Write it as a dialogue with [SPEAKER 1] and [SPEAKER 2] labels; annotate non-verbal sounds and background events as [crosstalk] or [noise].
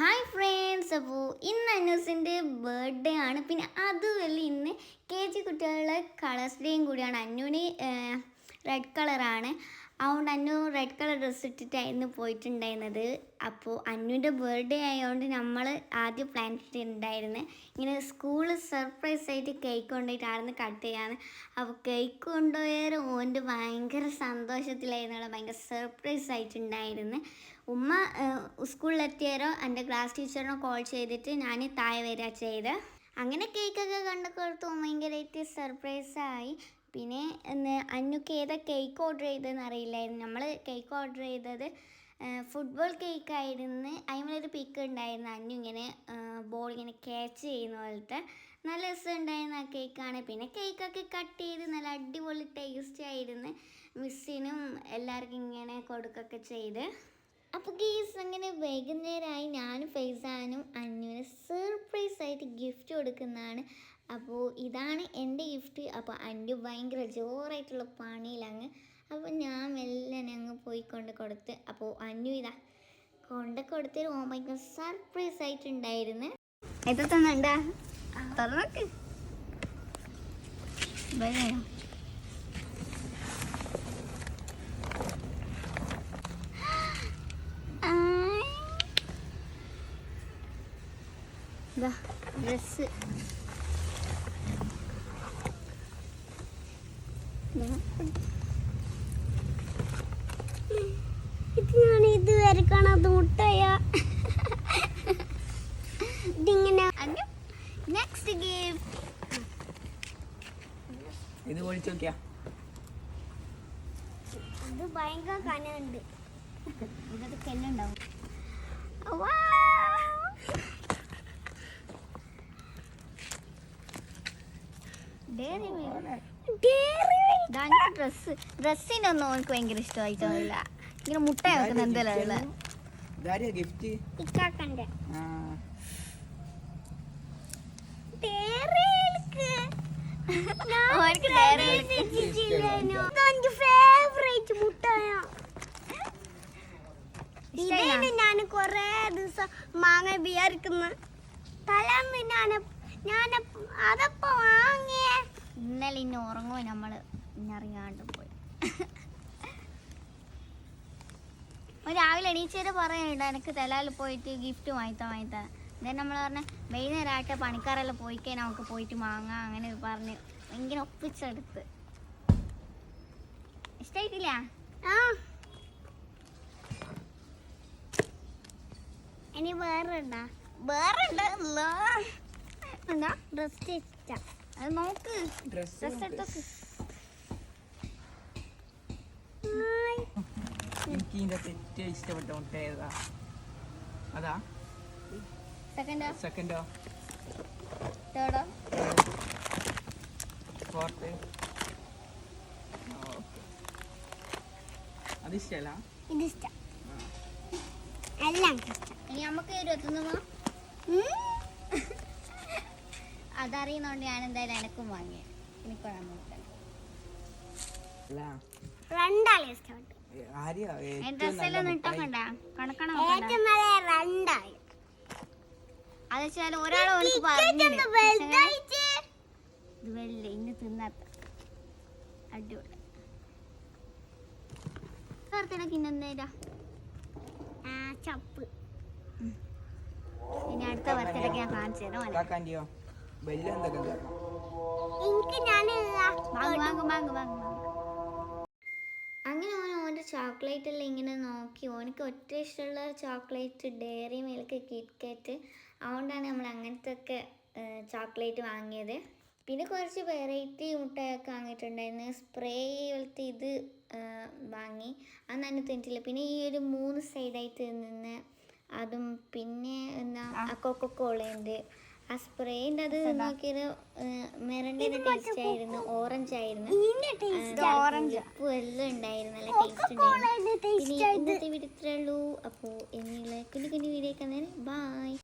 [SPEAKER 1] Hi friends അപ്പോൾ ഇന്ന് അന്നൂസിന്റെ birthday ആണ്. പിന്നെ അതുമല്ല ഇന്ന് കെ ജി കുട്ടികളുടെ കളേഴ്സ് ഡേയും കൂടിയാണ്. അന്നുവിന് റെഡ് കളറാണ് അതുകൊണ്ട് അന്നു റെഡ് കളർ ഡ്രസ്സ് ഇട്ടിട്ടായിരുന്നു പോയിട്ടുണ്ടായിരുന്നത്. അപ്പോൾ അന്നുവിന്റെ ബർത്ത്ഡേ ആയതുകൊണ്ട് നമ്മൾ ആദ്യം പ്ലാൻ ഇട്ടിട്ടുണ്ടായിരുന്നു. ഇങ്ങനെ സ്കൂളിൽ സർപ്രൈസ് ആയിട്ട് കേക്ക് കൊണ്ടുപോയിട്ടായിരുന്നു കട്ട് ചെയ്യാൻ അപ്പോൾ കേക്ക് കൊണ്ടുപോയാൽ ഓന്റെ ഭയങ്കര സന്തോഷത്തിലായിരുന്നു ഭയങ്കര സർപ്രൈസ് ആയിട്ടുണ്ടായിരുന്നു. ഉമ്മ സ്കൂളിലെത്തിയാരോ എന്റെ ക്ലാസ് ടീച്ചറിനെ കോൾ ചെയ്തിട്ട് ഞാൻ താഴെ വരിക ചെയ്ത്. അങ്ങനെ കേക്കൊക്കെ കണ്ടപ്പോഴത്ത് ഭയങ്കരമായിട്ട് സർപ്രൈസായി പിന്നെ അന്നുക്ക് ഏതാ കേക്ക് ഓർഡർ ചെയ്തതെന്ന് അറിയില്ലായിരുന്നു. നമ്മൾ കേക്ക് ഓർഡർ ചെയ്തത് ഫുട്ബോൾ കേക്കായിരുന്നു അതിമേലൊരു പിക്ക് ഉണ്ടായിരുന്നു. അന്നു ഇങ്ങനെ ബോൾ ഇങ്ങനെ ക്യാച്ച് ചെയ്യുന്ന പോലത്തെ. നല്ല രസം ഉണ്ടായിരുന്ന ആ കേക്കാണ് പിന്നെ കേക്കൊക്കെ കട്ട് ചെയ്ത് നല്ല അടിപൊളി ടേസ്റ്റ് ആയിരുന്നു. മിസ്സിനും എല്ലാവർക്കും ഇങ്ങനെ കൊടുക്കുകയൊക്കെ ചെയ്ത്. അപ്പോൾ ഗീസ് അങ്ങനെ വൈകുന്നേരമായി ഞാനും ഫൈസാനും അന്നുവിന് സർപ്രൈസ് ആയിട്ട് ഗിഫ്റ്റ് കൊടുക്കുന്നതാണ്. അപ്പോൾ ഇതാണ് എന്റെ ഗിഫ്റ്റ് അപ്പോൾ അന്നു ഭയങ്കര ജോറായിട്ടുള്ള പണിയിലങ്ങ് അപ്പോൾ ഞാൻ എല്ലാം അങ്ങ് പോയി കൊണ്ട് കൊടുത്ത് അപ്പോൾ അന്നു ഇതാ കൊണ്ട് കൊടുത്തൊരു ഓ ഭയങ്കര സർപ്രൈസ് ആയിട്ടുണ്ടായിരുന്നു. ഇത് തന്നോക്ക്. തുറന്നോക്ക് ഭയം ഡ്രസ് ഇത് ഞാൻ ഇതുവരെ കാണാത്ത മുട്ടയ ഇതിങ്ങനെ നെക്സ്റ്റ് ഗെയിം
[SPEAKER 2] ഇത് ഒഴിച്ചു നോക്കിയാ
[SPEAKER 1] ഇത് ഭയങ്കര കനുണ്ട് [laughs] ഇതൊക്കെ കെല്ലുണ്ടാവും。ഡ്രസ് എനിക്ക് ഭയങ്കര ഇഷ്ടമായിട്ടൊന്നുമില്ല ഇങ്ങനെ മുട്ട എന്തെല്ലാം
[SPEAKER 2] ഗിഫ്റ്റ്
[SPEAKER 1] ഫേവറേറ്റ് മുട്ടായ. ഞാൻ കൊറേ ദിവസം മാങ്ങ ബിയറിക്കുന്ന തലേന്ന് ഞാൻ ഞാൻ അതപ്പോ വാങ്ങിയേ. ഇന്നലെ ഇന്ന് ഉറങ്ങുമോ നമ്മൾ? ഇന്നറിയാണ്ട് പോയി. രാവിലെ എണീച്ചേര് പറയുന്നുണ്ട് എനിക്ക് തലാൽ പോയിട്ട് ഗിഫ്റ്റ് വാങ്ങിത്താ വാങ്ങിത്താ then നമ്മൾ പറഞ്ഞ വൈകുന്നേരം ആട്ടെ പണിക്കാരെല്ലാം പോയി നമുക്ക് പോയിട്ട് വാങ്ങാം അങ്ങനെ പറഞ്ഞ് ഭയങ്കര ഒപ്പിച്ചെടുത്ത്. ഇഷ്ടായിട്ടില്ല? ഇനി വേറെ ഉണ്ടാ വേറെ ഉണ്ടല്ലോ എന്താ ഡ്രസ് അത് നോക്ക്.
[SPEAKER 2] ഡ്രസ്
[SPEAKER 1] എടുത്തോക്ക്
[SPEAKER 2] എനിക്ക് ഇതിന്റെ ഏറ്റവും ഇഷ്ടപ്പെട്ട മുട്ട ഏതാ? അതാ?
[SPEAKER 1] സെക്കൻഡോ
[SPEAKER 2] സെക്കൻഡോ
[SPEAKER 1] തേർഡോ
[SPEAKER 2] ഫോർത്ത് അത് ഇഷ്ടല്ല
[SPEAKER 1] ഇത് ഇഷ്ടം എല്ലാം ഇഷ്ടം. ഇനി നമുക്ക് ഇരുപത്തൊന്ന് അതറിയുന്നോണ്ട് ഞാൻ എന്തായാലും എനക്കും വാങ്ങിയ എനിക്ക്
[SPEAKER 2] അല്ല.
[SPEAKER 1] രണ്ടാളെ ഇഷ്ടപ്പെട്ടു.
[SPEAKER 2] ആരെയാ?
[SPEAKER 1] ഡ്രസ്സെല്ലാം ഇട്ടോക്കണ്ട കണക്കണം രണ്ടായി അത് വെച്ചാൽ ഒരാൾ ഓനക്ക് പറഞ്ഞു ഇത് വെല്ല ഇന്ന് തിന്നാത്ത അടിപൊളി. ചേർത്തിടക്ക് ഇന്നെന്തേരാ ചപ്പ്. ഇനി അടുത്ത ബർത്ത്ഡേക്ക് ഞാൻ കാണിച്ചു തരാം
[SPEAKER 2] എന്തൊക്കെ.
[SPEAKER 1] അങ്ങനെ ഓൻ ഓന്റെ ചോക്ലേറ്റ് എല്ലാം ഇങ്ങനെ നോക്കി. ഓനക്ക് ഒറ്റ ഇഷ്ടമുള്ള ചോക്ലേറ്റ് ഡയറി മിൽക്ക് കിറ്റ്കാറ്റ് അതുകൊണ്ടാണ് നമ്മൾ അങ്ങനത്തെ ഒക്കെ ചോക്ലേറ്റ് വാങ്ങിയത്. പിന്നെ കുറച്ച് വെറൈറ്റി മുട്ടയൊക്കെ വാങ്ങിയിട്ടുണ്ടായിരുന്നു. സ്പ്രേ പോലത്തെ ഇത് വാങ്ങി. അന്ന് നല്ല തിന്നിട്ടില്ല. പിന്നെ ഈ ഒരു മൂന്ന് സൈഡായിട്ട് നിന്ന് അതും പിന്നെ എന്താ കൊക്കക്കോളയുണ്ട് ആ സ്പ്രേന്റെ അത് നോക്കിയത് മെറണ്ടിന്റെ ടേസ്റ്റ് ആയിരുന്നു. ഓറഞ്ച് ആയിരുന്നു. ഓറഞ്ച് എല്ലാം ഉണ്ടായിരുന്നു. നല്ല ടേസ്റ്റ് ഉണ്ടായിരുന്നു. ഇന്നത്തെ വീഡിയോ ഇത്രേ ഉള്ളൂ. അപ്പോൾ ഇനിയുള്ള കുഞ്ഞു കുഞ്ഞു വീഡിയോ കാണാൻ ബൈ